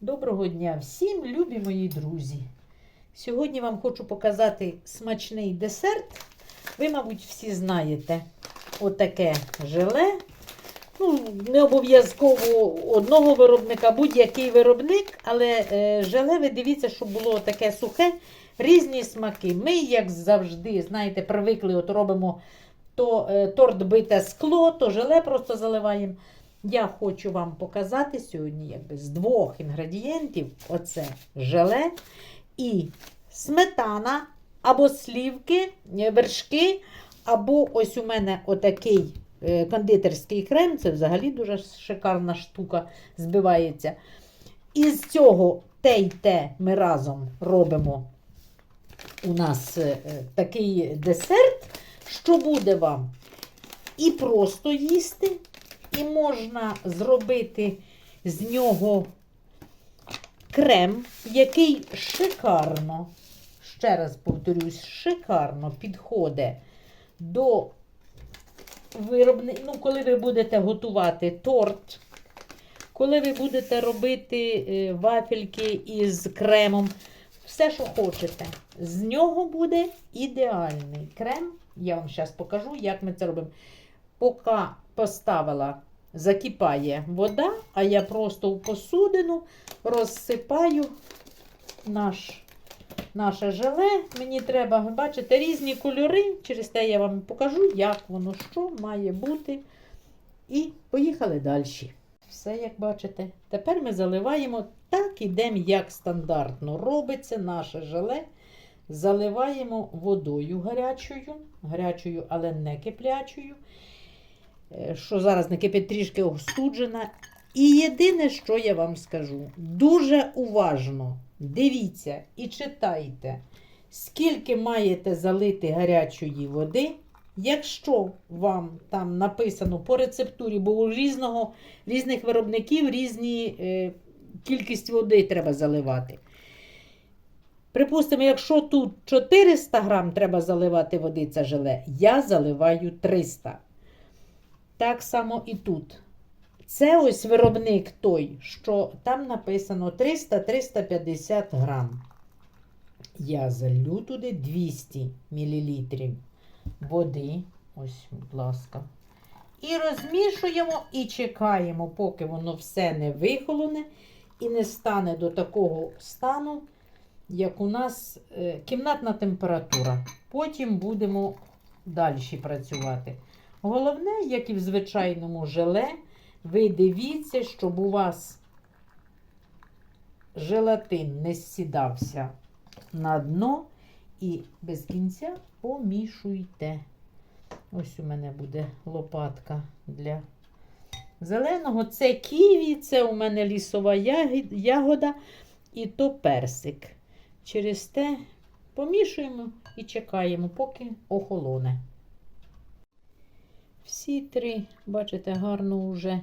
Доброго дня всім, любі мої друзі. Сьогодні вам хочу показати смачний десерт. Ви, мабуть, всі знаєте отаке желе. Ну, не обов'язково одного виробника, будь-який виробник, але е, желе, ви дивіться, щоб було таке сухе, різні смаки. Ми, як завжди, знаєте, привикли, от робимо то е, торт бите скло, то желе просто заливаємо. Я хочу вам показати сьогодні якби, з двох інгредієнтів: оце желе і сметана, або слівки, е, вершки, або ось у мене отакий е, кондитерський крем. Це взагалі дуже шикарна штука збивається. Із цього те й те ми разом робимо у нас е, такий десерт, що буде вам і просто їсти, і можна зробити з нього крем, який шикарно, ще раз повторюсь, шикарно підходить до виробни... ну, коли ви будете готувати торт, коли ви будете робити е, вафельки із кремом, все, що хочете. З нього буде ідеальний крем. Я вам зараз покажу, як ми це робимо. Поки поставила, закипає вода, а я просто в посудину розсипаю наш, наше желе. Мені треба, ви бачите, різні кольори. Через те я вам покажу, як воно що має бути. І поїхали далі. Все, як бачите. Тепер ми заливаємо так, ідемо, як стандартно робиться наше желе. Заливаємо водою гарячою, гарячою, але не киплячою. Е, Що зараз не кипить трішки остуджена. І єдине, що я вам скажу, дуже уважно дивіться і читайте, скільки маєте залити гарячої води. Якщо вам там написано по рецептурі, бо у різного, різних виробників різні е, кількість води треба заливати. Припустимо, якщо тут 400 грам треба заливати води, це желе, я заливаю 300. Так само і тут. Це ось виробник той, що там написано 300-350 грам. Я залю туди 200 мл води. Ось, будь ласка. І розмішуємо і чекаємо, поки воно все не вихолоне і не стане до такого стану, як у нас е, кімнатна температура. Потім будемо далі працювати. Головне, як і в звичайному желе, ви дивіться, щоб у вас желатин не сідався на дно і без кінця помішуйте. Ось у мене буде лопатка для зеленого. Це ківі, це у мене лісова ягода і то персик. Через те помішуємо і чекаємо, поки охолоне. Всі три, бачите, гарно вже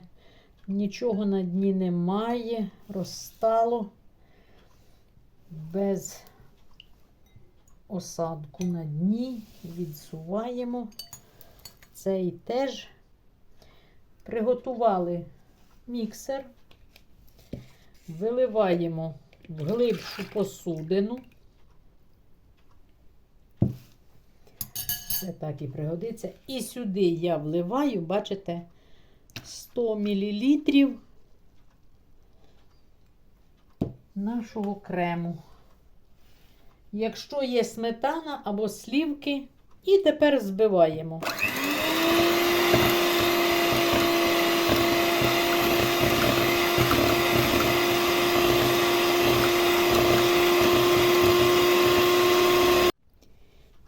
нічого на дні немає, розстало. Без осадку на дні, відсуваємо. Цей теж. Приготували міксер, виливаємо в глибшу посудину. Це так і пригодиться. І сюди я вливаю, бачите, 100 мл нашого крему. Якщо є сметана або слівки, і тепер збиваємо.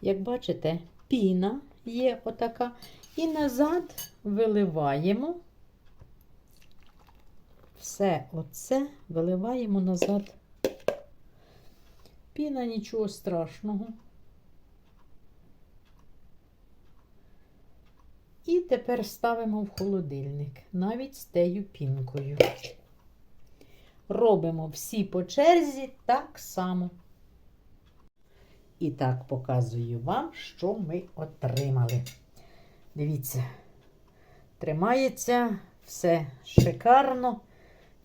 Як бачите, піна є отака. І назад виливаємо. Все оце виливаємо назад. Піна нічого страшного. І тепер ставимо в холодильник, навіть з тею пінкою. Робимо всі по черзі так само. І так показую вам, що ми отримали. Дивіться, тримається все шикарно,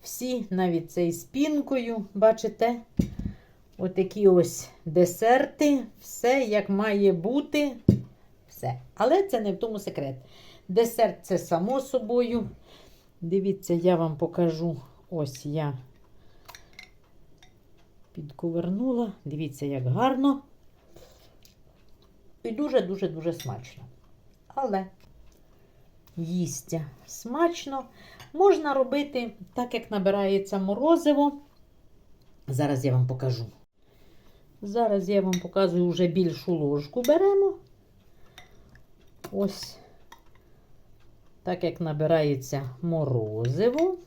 Всі, навіть цей з пінкою, бачите? Отакі ось десерти, все як має бути. Все. Але це не в тому секрет. Десерт це само собою. Дивіться, я вам покажу. Ось я підкувернула. Дивіться, як гарно. І дуже-дуже-дуже смачно. Але їстя смачно. Можна робити так, як набирається морозиво. Зараз я вам покажу. Зараз я вам показую вже більшу ложку беремо. Ось так як набирається морозиво.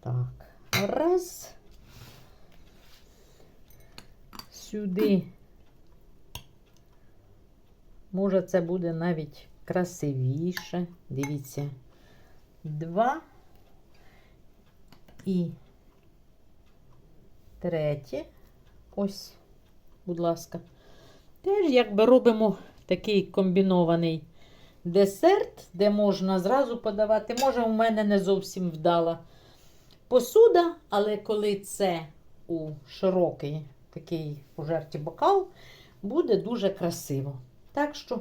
Так, раз. Сюди. Може, це буде навіть красивіше. Дивіться. Два. І третє. Ось, будь ласка. Теж якби робимо такий комбінований десерт, де можна зразу подавати. Може, у мене не зовсім вдала посуда, але коли це у широкий такий у жерті бокал, буде дуже красиво. Так що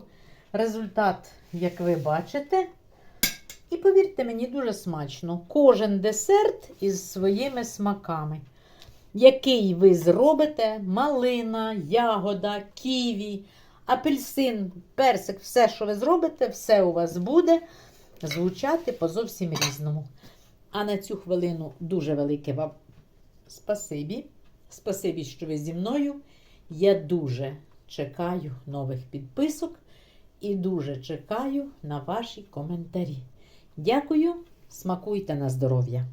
результат, як ви бачите, і повірте мені, дуже смачно. Кожен десерт із своїми смаками. Який ви зробите: малина, ягода, ківі, апельсин, персик, все, що ви зробите, все у вас буде звучати по зовсім різному. А на цю хвилину дуже велике вам спасибі. Спасибі, що ви зі мною. Я дуже чекаю нових підписок і дуже чекаю на ваші коментарі. Дякую, смакуйте на здоров'я!